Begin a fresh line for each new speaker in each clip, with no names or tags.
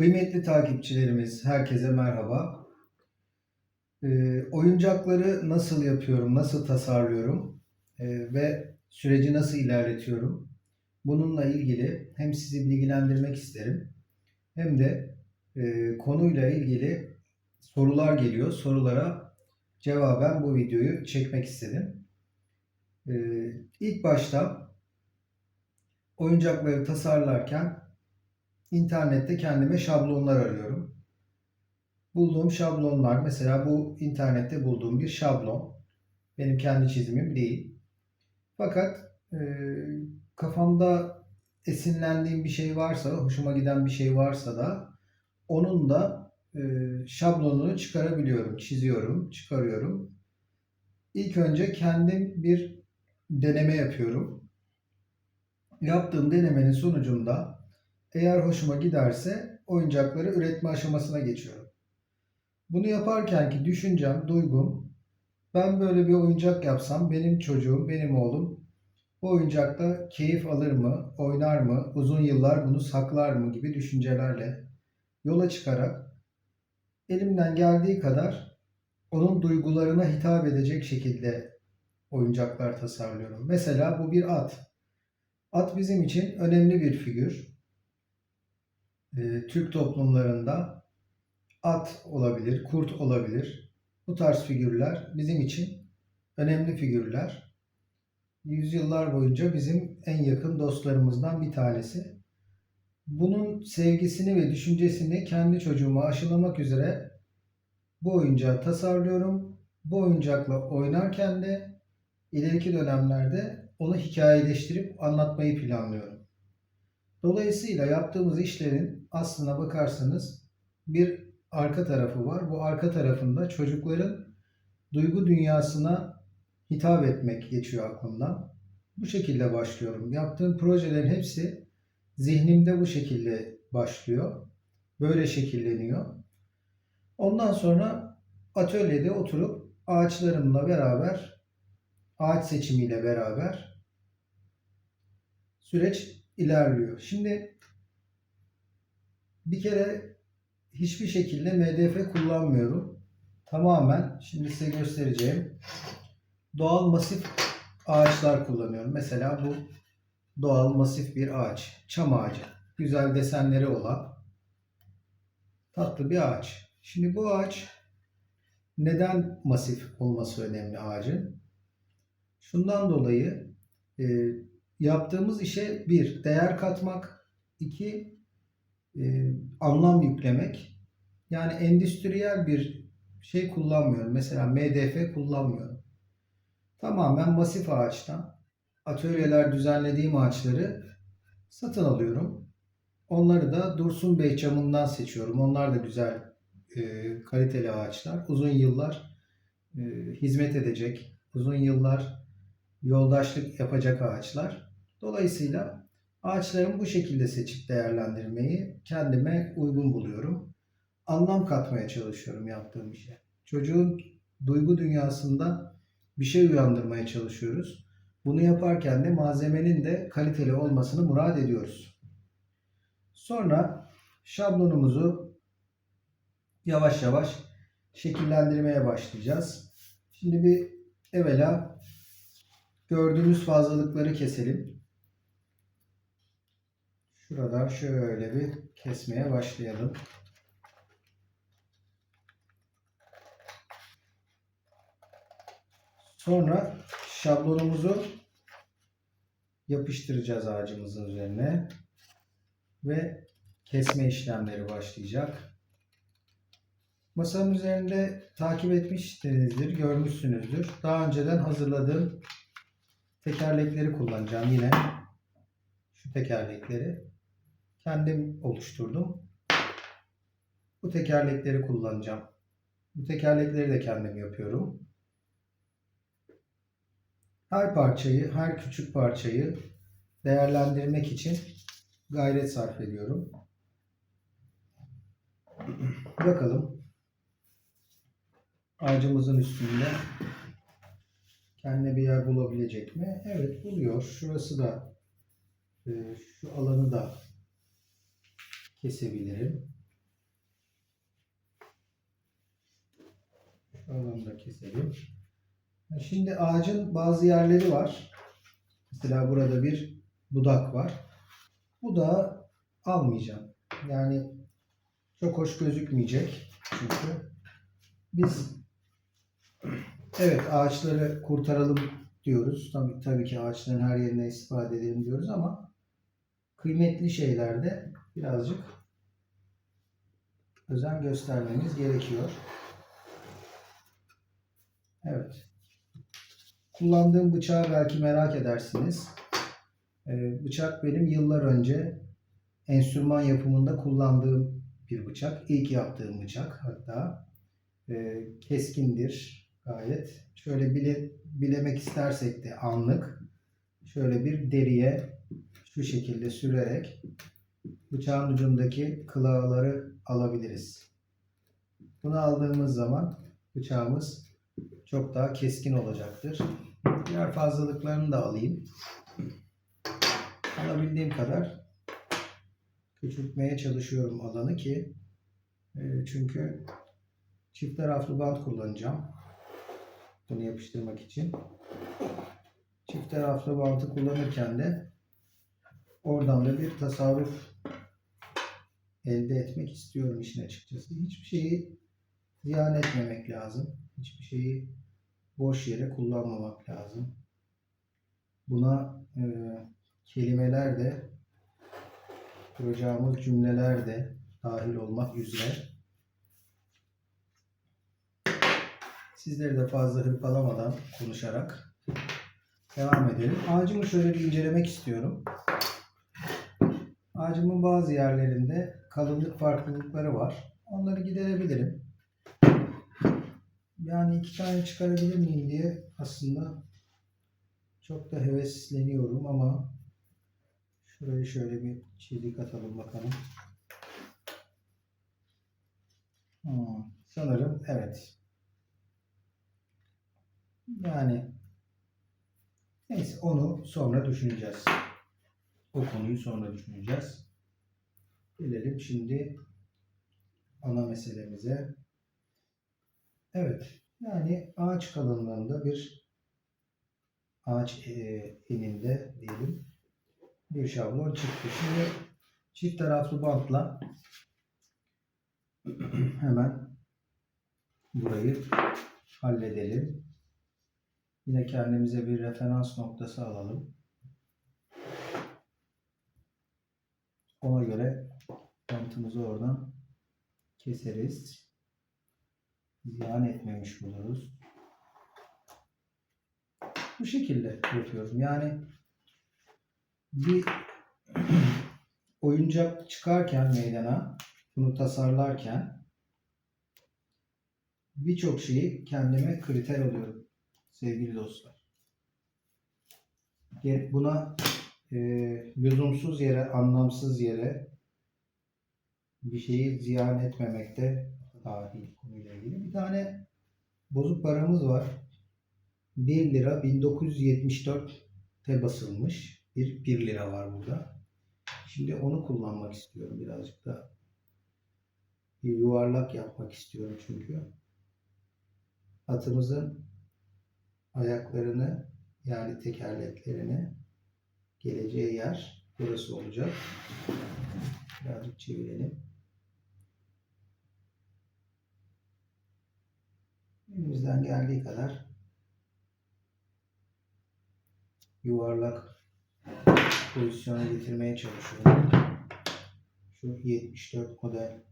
Kıymetli takipçilerimiz, herkese merhaba. Ee, oyuncakları nasıl yapıyorum, nasıl tasarlıyorum ee, ve süreci nasıl ilerletiyorum? Bununla ilgili hem sizi bilgilendirmek isterim hem de e, konuyla ilgili sorular geliyor. Sorulara cevaben bu videoyu çekmek istedim. Ee, ilk başta oyuncakları tasarlarken internette kendime şablonlar arıyorum. Bulduğum şablonlar mesela bu internette bulduğum bir şablon. Benim kendi çizimim değil. Fakat e, kafamda esinlendiğim bir şey varsa, hoşuma giden bir şey varsa da onun da e, şablonunu çıkarabiliyorum, çiziyorum, çıkarıyorum. İlk önce kendim bir deneme yapıyorum. Yaptığım denemenin sonucunda eğer hoşuma giderse oyuncakları üretme aşamasına geçiyorum. Bunu yaparken ki düşüncem, duygum, ben böyle bir oyuncak yapsam benim çocuğum, benim oğlum bu oyuncakta keyif alır mı, oynar mı, uzun yıllar bunu saklar mı gibi düşüncelerle yola çıkarak elimden geldiği kadar onun duygularına hitap edecek şekilde oyuncaklar tasarlıyorum. Mesela bu bir at. At bizim için önemli bir figür. Ee, Türk toplumlarında at olabilir, kurt olabilir. Bu tarz figürler bizim için önemli figürler. Yüzyıllar boyunca bizim en yakın dostlarımızdan bir tanesi. Bunun sevgisini ve düşüncesini kendi çocuğuma aşılamak üzere bu oyuncağı tasarlıyorum. Bu oyuncakla oynarken de ileriki dönemlerde onu hikayeleştirip anlatmayı planlıyorum. Dolayısıyla yaptığımız işlerin aslına bakarsanız bir arka tarafı var. Bu arka tarafında çocukların duygu dünyasına hitap etmek geçiyor aklımdan. Bu şekilde başlıyorum. Yaptığım projelerin hepsi zihnimde bu şekilde başlıyor. Böyle şekilleniyor. Ondan sonra atölyede oturup ağaçlarımla beraber, ağaç seçimiyle beraber süreç ilerliyor. Şimdi bir kere hiçbir şekilde MDF kullanmıyorum. Tamamen şimdi size göstereceğim doğal masif ağaçlar kullanıyorum. Mesela bu doğal masif bir ağaç. Çam ağacı. Güzel desenleri olan tatlı bir ağaç. Şimdi bu ağaç neden masif olması önemli ağacın? Şundan dolayı e, yaptığımız işe bir değer katmak, iki e, anlam yüklemek. Yani endüstriyel bir şey kullanmıyorum. Mesela MDF kullanmıyorum. Tamamen masif ağaçtan atölyeler düzenlediğim ağaçları satın alıyorum. Onları da Dursun Bey camından seçiyorum. Onlar da güzel, e, kaliteli ağaçlar. Uzun yıllar e, hizmet edecek, uzun yıllar yoldaşlık yapacak ağaçlar. Dolayısıyla ağaçlarımı bu şekilde seçip değerlendirmeyi kendime uygun buluyorum. Anlam katmaya çalışıyorum yaptığım işe. Çocuğun duygu dünyasında bir şey uyandırmaya çalışıyoruz. Bunu yaparken de malzemenin de kaliteli olmasını murad ediyoruz. Sonra şablonumuzu yavaş yavaş şekillendirmeye başlayacağız. Şimdi bir evvela gördüğümüz fazlalıkları keselim. Şuradan şöyle bir kesmeye başlayalım. Sonra şablonumuzu yapıştıracağız ağacımızın üzerine ve kesme işlemleri başlayacak. Masanın üzerinde takip etmişsinizdir, görmüşsünüzdür. Daha önceden hazırladığım tekerlekleri kullanacağım yine. Şu tekerlekleri kendim oluşturdum. Bu tekerlekleri kullanacağım. Bu tekerlekleri de kendim yapıyorum. Her parçayı, her küçük parçayı değerlendirmek için gayret sarf ediyorum. Bakalım ağacımızın üstünde kendine bir yer bulabilecek mi? Evet buluyor. Şurası da e, şu alanı da kesebilirim. Şuradan da keselim. Şimdi ağacın bazı yerleri var. Mesela burada bir budak var. Bu da almayacağım. Yani çok hoş gözükmeyecek çünkü. Biz evet ağaçları kurtaralım diyoruz. Tabii, tabii ki ağaçların her yerine istifade edelim diyoruz ama kıymetli şeylerde birazcık özen göstermemiz gerekiyor. Evet. Kullandığım bıçağı belki merak edersiniz. Ee, bıçak benim yıllar önce enstrüman yapımında kullandığım bir bıçak. İlk yaptığım bıçak hatta. Ee, keskindir gayet. Şöyle bile, bilemek istersek de anlık şöyle bir deriye şu şekilde sürerek bıçağın ucundaki kılağları alabiliriz. Bunu aldığımız zaman bıçağımız çok daha keskin olacaktır. Diğer fazlalıklarını da alayım. Alabildiğim kadar küçültmeye çalışıyorum alanı ki e, çünkü çift taraflı bant kullanacağım. Bunu yapıştırmak için. Çift taraflı bantı kullanırken de oradan da bir tasarruf elde etmek istiyorum işin açıkçası. Hiçbir şeyi ziyan etmemek lazım. Hiçbir şeyi boş yere kullanmamak lazım. Buna e, kelimeler de kuracağımız cümleler de dahil olmak üzere sizleri de fazla hırpalamadan konuşarak devam edelim. Ağacımı şöyle bir incelemek istiyorum. Ağacımın bazı yerlerinde kalınlık farklılıkları var. Onları giderebilirim. Yani iki tane çıkarabilir miyim diye aslında çok da hevesleniyorum ama şurayı şöyle bir çizik atalım bakalım. Hmm, sanırım evet. Yani neyse onu sonra düşüneceğiz. O konuyu sonra düşüneceğiz. Gelelim şimdi ana meselemize. Evet. Yani ağaç kalınlığında bir ağaç e, eninde diyelim bir şablon çıktı. Şimdi çift taraflı bantla hemen burayı halledelim. Yine kendimize bir referans noktası alalım. Ona göre bantımızı oradan keseriz. Ziyan etmemiş oluruz. Bu şekilde yapıyorum. Yani bir oyuncak çıkarken meydana bunu tasarlarken birçok şeyi kendime kriter alıyorum sevgili dostlar. Buna e, lüzumsuz yere, anlamsız yere bir şeyi ziyan etmemekte dahil konuyla ilgili. Bir tane bozuk paramız var. 1 lira 1974'te basılmış bir 1 lira var burada. Şimdi onu kullanmak istiyorum birazcık da. Bir yuvarlak yapmak istiyorum çünkü. Atımızın ayaklarını yani tekerleklerini geleceği yer burası olacak. Birazcık çevirelim. Elimizden geldiği kadar yuvarlak pozisyona getirmeye çalışıyorum. Şu 74 model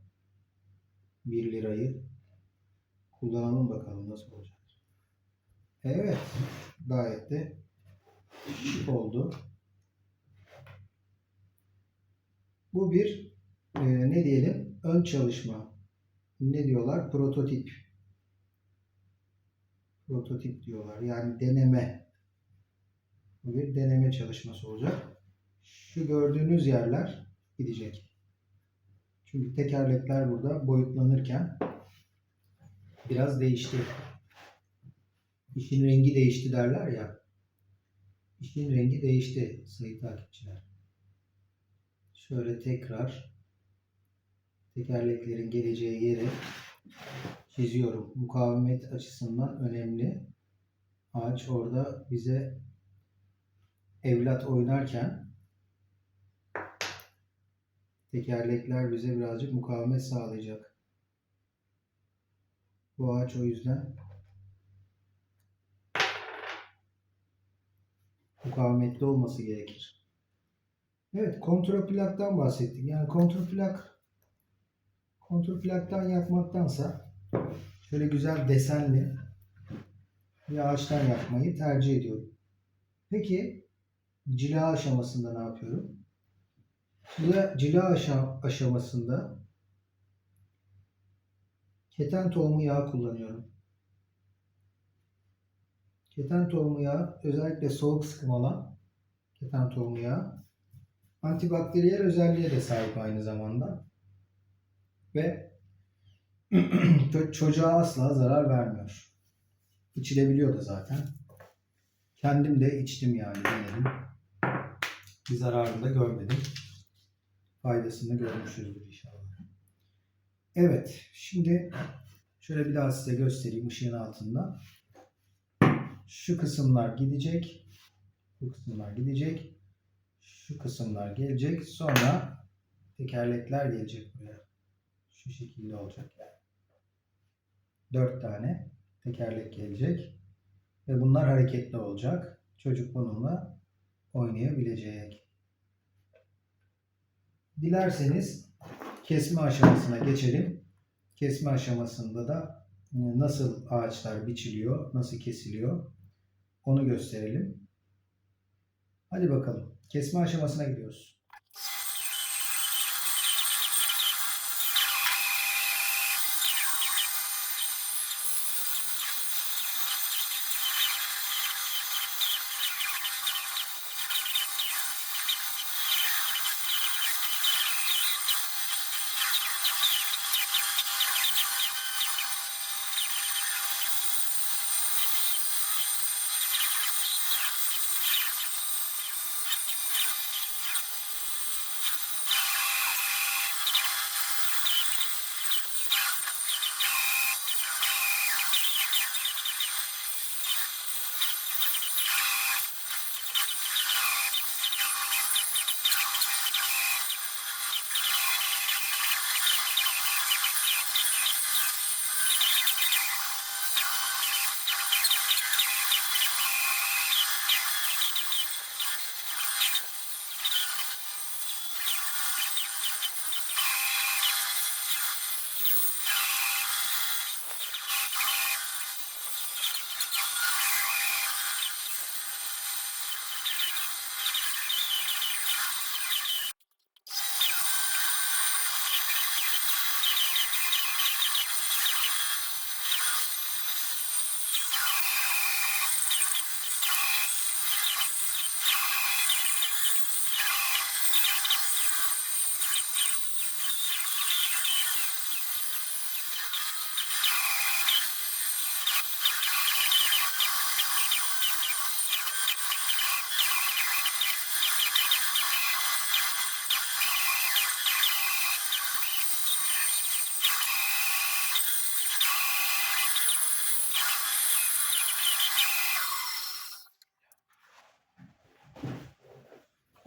1 lirayı kullanalım bakalım nasıl olacak. Evet, gayet de şık oldu. Bu bir e, ne diyelim ön çalışma. Ne diyorlar? Prototip. Prototip diyorlar. Yani deneme. Bu bir deneme çalışması olacak. Şu gördüğünüz yerler gidecek. Çünkü tekerlekler burada boyutlanırken biraz değişti. İşin rengi değişti derler ya. İşin rengi değişti sayın takipçiler. Şöyle tekrar tekerleklerin geleceği yere çiziyorum. Mukavemet açısından önemli. Ağaç orada bize evlat oynarken tekerlekler bize birazcık mukavemet sağlayacak. Bu ağaç o yüzden mukavemetli olması gerekir. Evet, kontraplaktan bahsettik. Yani kontraplak kontraplaktan yapmaktansa şöyle güzel desenli bir ağaçtan yapmayı tercih ediyorum. Peki cila aşamasında ne yapıyorum? Cila, cila aşa- aşamasında keten tohumu yağı kullanıyorum. Keten tohumu yağı özellikle soğuk sıkım olan keten tohumu yağı antibakteriyel özelliğe de sahip aynı zamanda. Ve çocuğa asla zarar vermiyor. İçilebiliyor da zaten. Kendim de içtim yani denedim. Bir zararını da görmedim. Faydasını görmüşüzdür inşallah. Evet, şimdi şöyle bir daha size göstereyim ışığın altında. Şu kısımlar gidecek. Bu kısımlar gidecek. Şu kısımlar gelecek. Sonra tekerlekler gelecek buraya. Şu şekilde olacak yani. Dört tane tekerlek gelecek. Ve bunlar hareketli olacak. Çocuk bununla oynayabilecek. Dilerseniz kesme aşamasına geçelim. Kesme aşamasında da e, nasıl ağaçlar biçiliyor, nasıl kesiliyor onu gösterelim. Hadi bakalım. Kesme aşamasına gidiyoruz.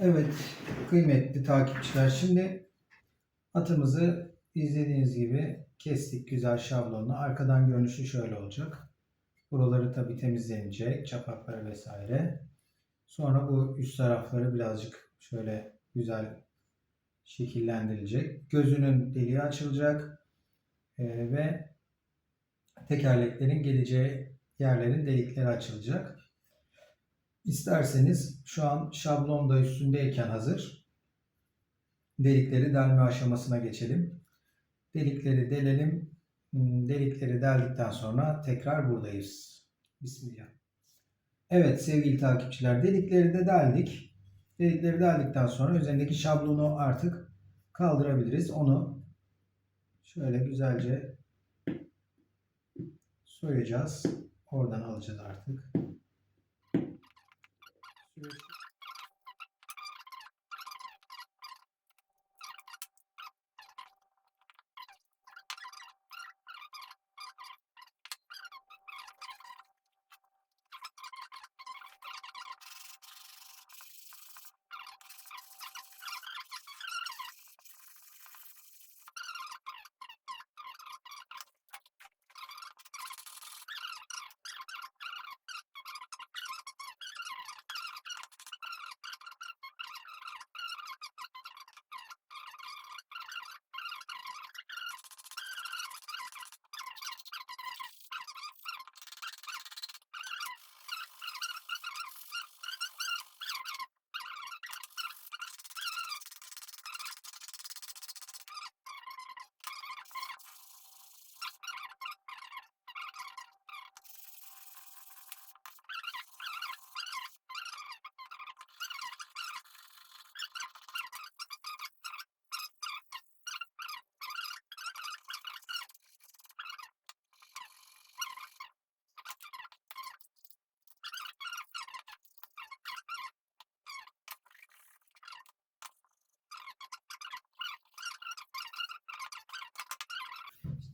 Evet, kıymetli takipçiler. Şimdi atımızı izlediğiniz gibi kestik güzel şablonla. Arkadan görünüşü şöyle olacak. Buraları tabii temizlenecek, çapakları vesaire. Sonra bu üst tarafları birazcık şöyle güzel şekillendirilecek. Gözünün deliği açılacak Ee, ve tekerleklerin geleceği yerlerin delikleri açılacak. İsterseniz şu an şablon da üstündeyken hazır. Delikleri delme aşamasına geçelim. Delikleri delelim. Hmm, Delikleri deldikten sonra tekrar buradayız. Bismillah. Evet sevgili takipçiler delikleri de deldik. Delikleri deldikten sonra üzerindeki şablonu artık kaldırabiliriz. Onu şöyle güzelce soyacağız. Oradan alacağız artık.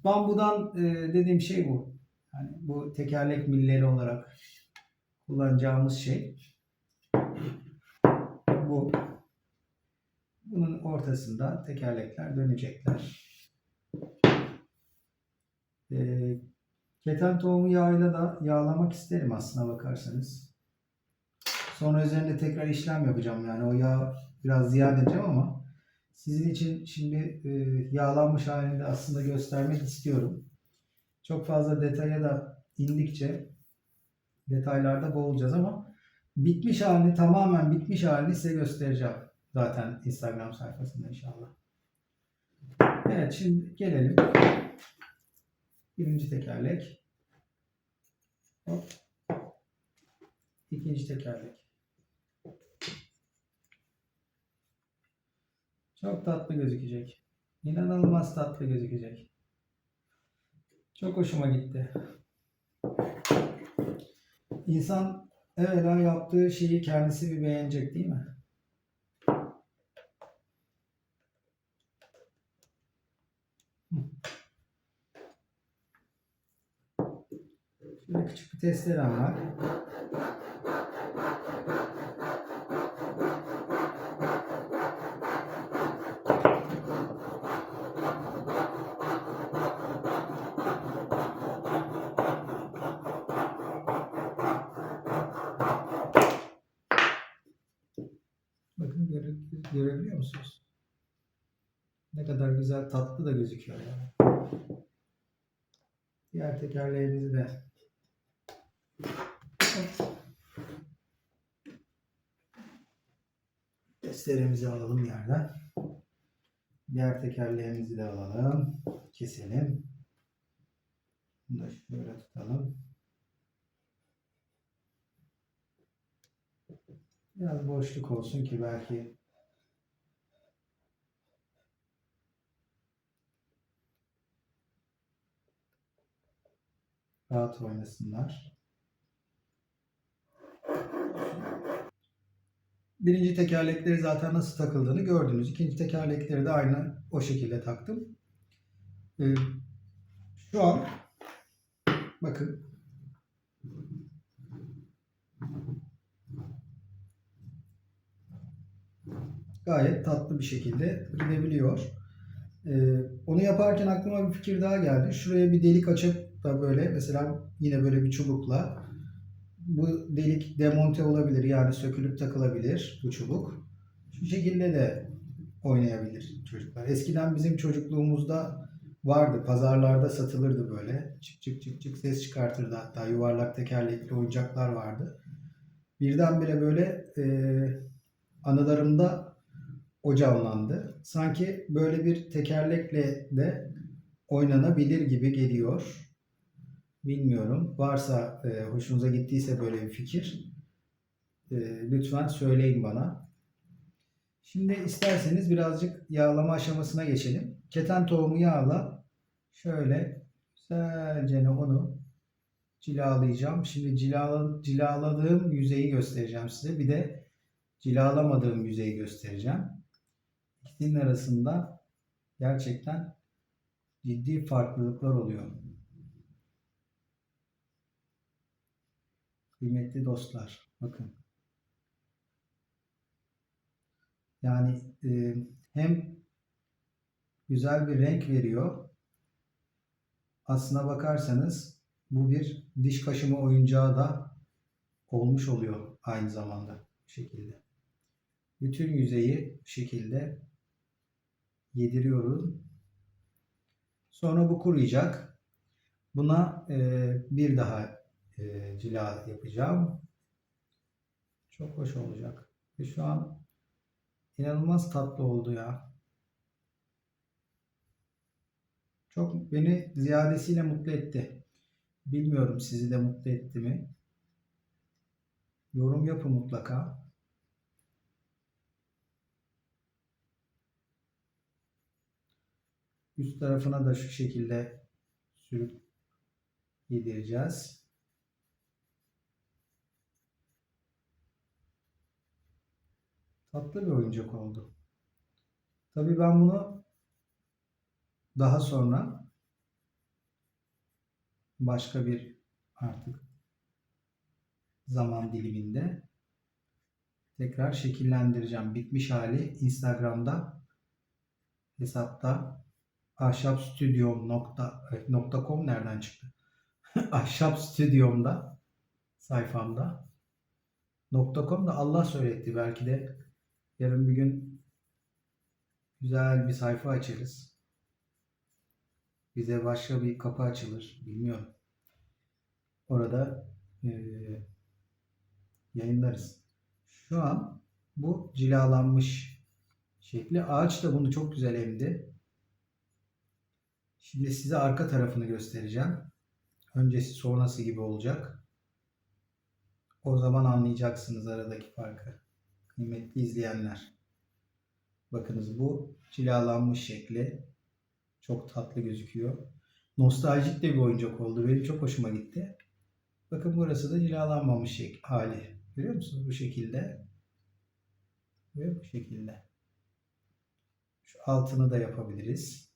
Bambudan e, dediğim şey bu. Yani bu tekerlek milleri olarak kullanacağımız şey bu. Bunun ortasında tekerlekler dönecekler. E, keten tohumu yağıyla da yağlamak isterim aslına bakarsanız. Sonra üzerinde tekrar işlem yapacağım. Yani o yağ biraz ziyan edeceğim ama sizin için şimdi e, yağlanmış halinde aslında göstermek istiyorum. Çok fazla detaya da indikçe detaylarda boğulacağız ama bitmiş halini tamamen bitmiş halini size göstereceğim zaten Instagram sayfasında inşallah. Evet şimdi gelelim. Birinci tekerlek. Hop. İkinci tekerlek. Çok tatlı gözükecek. İnanılmaz tatlı gözükecek. Çok hoşuma gitti. İnsan evvela yaptığı şeyi kendisi bir beğenecek değil mi? Şöyle küçük bir testerem var. Bakın göre, görebiliyor musunuz? Ne kadar güzel tatlı da gözüküyor yani. Diğer tekerleğimizi de Testeremizi alalım yerden. Diğer tekerleğimizi de alalım. Keselim. Bunu da şöyle tutalım. Biraz boşluk olsun ki belki rahat oynasınlar. Birinci tekerlekleri zaten nasıl takıldığını gördünüz. İkinci tekerlekleri de aynı o şekilde taktım. Ee, şu an bakın gayet tatlı bir şekilde gidebiliyor. Ee, onu yaparken aklıma bir fikir daha geldi. Şuraya bir delik açıp da böyle mesela yine böyle bir çubukla bu delik demonte olabilir yani sökülüp takılabilir bu çubuk. Şu şekilde de oynayabilir çocuklar. Eskiden bizim çocukluğumuzda vardı. Pazarlarda satılırdı böyle. Çık çık çık çık ses çıkartırdı hatta yuvarlak tekerlekli oyuncaklar vardı. Birdenbire böyle e, anılarımda o canlandı. Sanki böyle bir tekerlekle de oynanabilir gibi geliyor. Bilmiyorum. Varsa e, hoşunuza gittiyse böyle bir fikir e, lütfen söyleyin bana. Şimdi isterseniz birazcık yağlama aşamasına geçelim. Keten tohumu yağla şöyle güzelce onu cilalayacağım. Şimdi cilala, cilaladığım yüzeyi göstereceğim size. Bir de cilalamadığım yüzeyi göstereceğim. İkisinin arasında gerçekten ciddi farklılıklar oluyor. Kıymetli dostlar, bakın. Yani e, hem güzel bir renk veriyor. Aslına bakarsanız bu bir diş kaşıma oyuncağı da olmuş oluyor aynı zamanda bu şekilde. Bütün yüzeyi bu şekilde yediriyorum. Sonra bu kuruyacak. Buna e, bir daha e, cila yapacağım. Çok hoş olacak. Ve şu an inanılmaz tatlı oldu ya. Çok beni ziyadesiyle mutlu etti. Bilmiyorum sizi de mutlu etti mi? Yorum yapın mutlaka. Üst tarafına da şu şekilde sürüp yedireceğiz. Tatlı bir oyuncak oldu. Tabii ben bunu daha sonra başka bir artık zaman diliminde tekrar şekillendireceğim. Bitmiş hali Instagram'da hesapta ahşapstudiom.com nereden çıktı? Ahşap Stüdyom'da sayfamda .com da Allah söyletti. Belki de yarın bir gün güzel bir sayfa açarız. Bize başka bir kapı açılır. Bilmiyorum. Orada eee, yayınlarız. Şu an bu cilalanmış şekli. Ağaç da bunu çok güzel emdi. Şimdi size arka tarafını göstereceğim. Öncesi sonrası gibi olacak. O zaman anlayacaksınız aradaki farkı. Kıymetli izleyenler. Bakınız bu cilalanmış şekli. Çok tatlı gözüküyor. Nostaljik de bir oyuncak oldu. Benim çok hoşuma gitti. Bakın burası da cilalanmamış şek hali. Görüyor musunuz bu şekilde? Ve bu şekilde. Şu altını da yapabiliriz.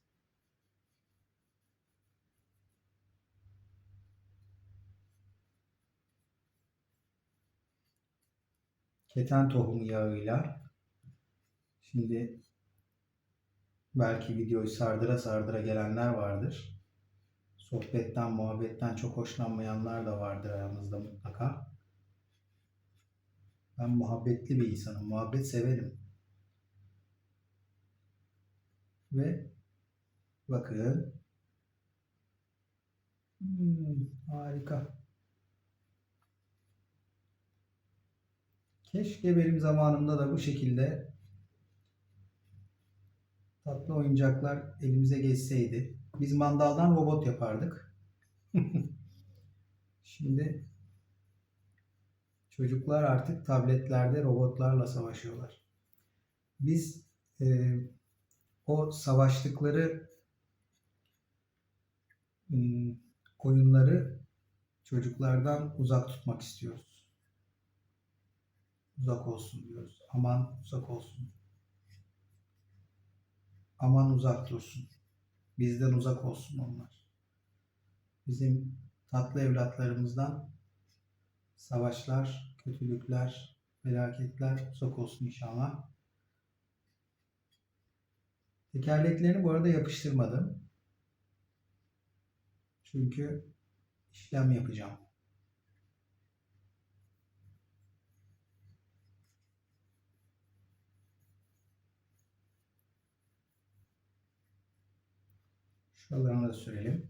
Keten tohumu yağıyla şimdi belki videoyu sardıra sardıra gelenler vardır. Sohbetten, muhabbetten çok hoşlanmayanlar da vardır aramızda mutlaka. Ben muhabbetli bir insanım. Muhabbet severim. Ve bakın. Hmm, harika. Keşke benim zamanımda da bu şekilde tatlı oyuncaklar elimize geçseydi. Biz mandaldan robot yapardık. Şimdi çocuklar artık tabletlerde robotlarla savaşıyorlar. Biz e, o savaştıkları hmm, oyunları çocuklardan uzak tutmak istiyoruz uzak olsun diyoruz. Aman uzak olsun. Aman uzak dursun. Bizden uzak olsun onlar. Bizim tatlı evlatlarımızdan savaşlar, kötülükler, felaketler uzak olsun inşallah. Tekerleklerini bu arada yapıştırmadım. Çünkü işlem yapacağım. Şuralarını da sürelim.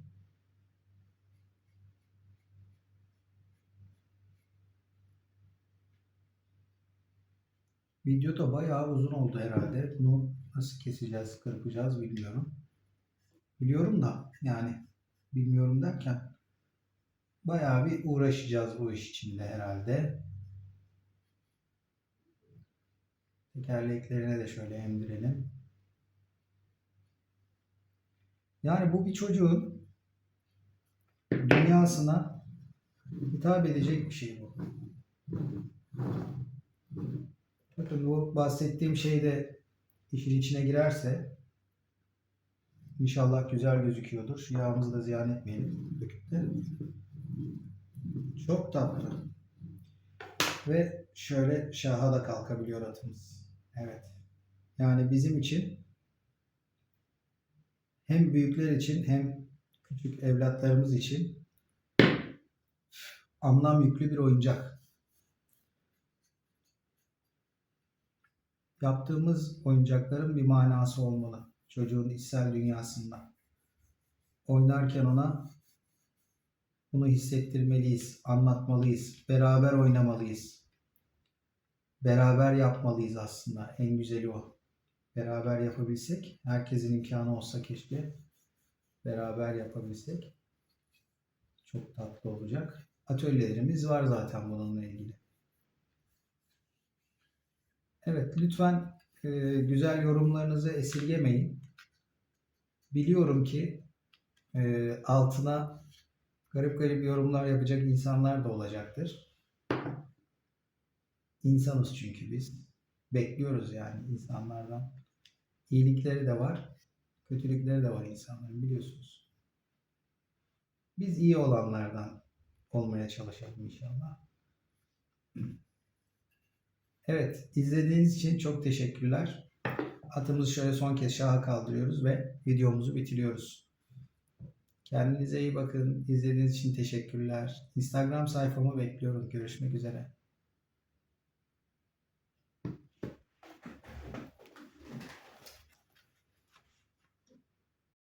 Video da bayağı uzun oldu herhalde. Bunu nasıl keseceğiz, kırpacağız bilmiyorum. Biliyorum da yani bilmiyorum derken bayağı bir uğraşacağız bu iş içinde herhalde. Tekerleklerine de şöyle emdirelim. Yani bu bir çocuğun dünyasına hitap edecek bir şey bu. Bakın bu bahsettiğim şey de işin içine girerse inşallah güzel gözüküyordur. Şu yağımızı da ziyan etmeyelim. De. Çok tatlı. Ve şöyle şaha da kalkabiliyor atımız. Evet. Yani bizim için hem büyükler için hem küçük evlatlarımız için anlam yüklü bir oyuncak. Yaptığımız oyuncakların bir manası olmalı. Çocuğun içsel dünyasında. Oynarken ona bunu hissettirmeliyiz, anlatmalıyız, beraber oynamalıyız. Beraber yapmalıyız aslında. En güzeli o beraber yapabilsek, herkesin imkanı olsa keşke beraber yapabilsek çok tatlı olacak. Atölyelerimiz var zaten bununla ilgili. Evet, lütfen e, güzel yorumlarınızı esirgemeyin. Biliyorum ki e, altına garip garip yorumlar yapacak insanlar da olacaktır. İnsanız çünkü biz. Bekliyoruz yani insanlardan. İyilikleri de var, kötülükleri de var insanların biliyorsunuz. Biz iyi olanlardan olmaya çalışalım inşallah. Evet, izlediğiniz için çok teşekkürler. Atımızı şöyle son kez şaha kaldırıyoruz ve videomuzu bitiriyoruz. Kendinize iyi bakın. İzlediğiniz için teşekkürler. Instagram sayfamı bekliyorum. Görüşmek üzere.